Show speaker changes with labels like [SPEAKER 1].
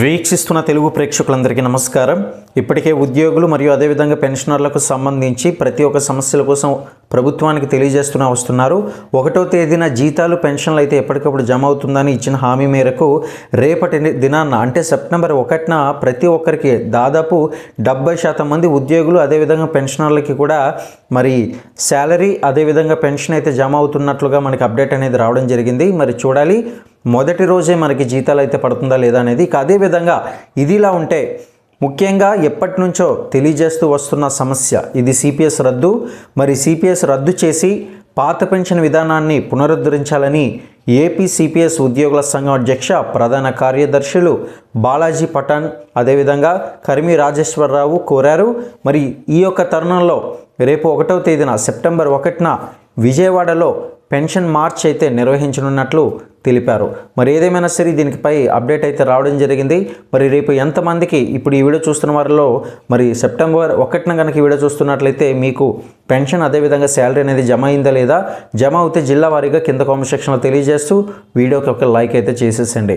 [SPEAKER 1] వీక్షిస్తున్న తెలుగు ప్రేక్షకులందరికీ నమస్కారం. ఇప్పటికే ఉద్యోగులు మరియు అదేవిధంగా పెన్షనర్లకు సంబంధించి ప్రతి ఒక్క సమస్యల కోసం ప్రభుత్వానికి తెలియజేస్తూనే వస్తున్నారు. ఒకటో తేదీన జీతాలు పెన్షన్లు అయితే ఎప్పటికప్పుడు జమ అవుతుందని ఇచ్చిన హామీ మేరకు రేపటి దినాన్న అంటే సెప్టెంబర్ ఒకటిన ప్రతి ఒక్కరికి దాదాపు డెబ్బై శాతం మంది ఉద్యోగులు అదేవిధంగా పెన్షనర్లకి కూడా మరి శాలరీ అదేవిధంగా పెన్షన్ అయితే జమ అవుతున్నట్లుగా మనకి అప్డేట్ అనేది రావడం జరిగింది. మరి చూడాలి మొదటి రోజే మనకి జీతాలు అయితే పడుతుందా లేదా అనేది ఇక అదేవిధంగా ఇదిలా ఉంటే ముఖ్యంగా ఎప్పటి నుంచో తెలియజేస్తూ వస్తున్న సమస్య ఇది సిపిఎస్ రద్దు. మరి సిపిఎస్ రద్దు చేసి పాత పెన్షన్ విధానాన్ని పునరుద్ధరించాలని ఏపీ సిపిఎస్ ఉద్యోగుల సంఘం అధ్యక్ష ప్రధాన కార్యదర్శులు బాలాజీ పఠాన్ అదేవిధంగా కరిమి రాజేశ్వరరావు కోరారు. మరి ఈ యొక్క తరుణంలో రేపు ఒకటవ తేదీన సెప్టెంబర్ ఒకటిన విజయవాడలో పెన్షన్ మార్చ్ అయితే నిర్వహించనున్నట్లు తెలిపారు. మరి ఏదేమైనా సరే దీనిపై అప్డేట్ అయితే రావడం జరిగింది. మరి రేపు ఎంతమందికి ఇప్పుడు ఈ వీడియో చూస్తున్న వారిలో మరి సెప్టెంబర్ ఒకటిన కనుక ఈ వీడియో చూస్తున్నట్లయితే మీకు పెన్షన్ అదేవిధంగా శాలరీ అనేది జమ అయిందా లేదా? జమ అవుతే జిల్లా వారీగా కింద కామెంట్ సెక్షన్లో తెలియజేస్తూ వీడియోకి ఒక లైక్ అయితే చేసేసండి.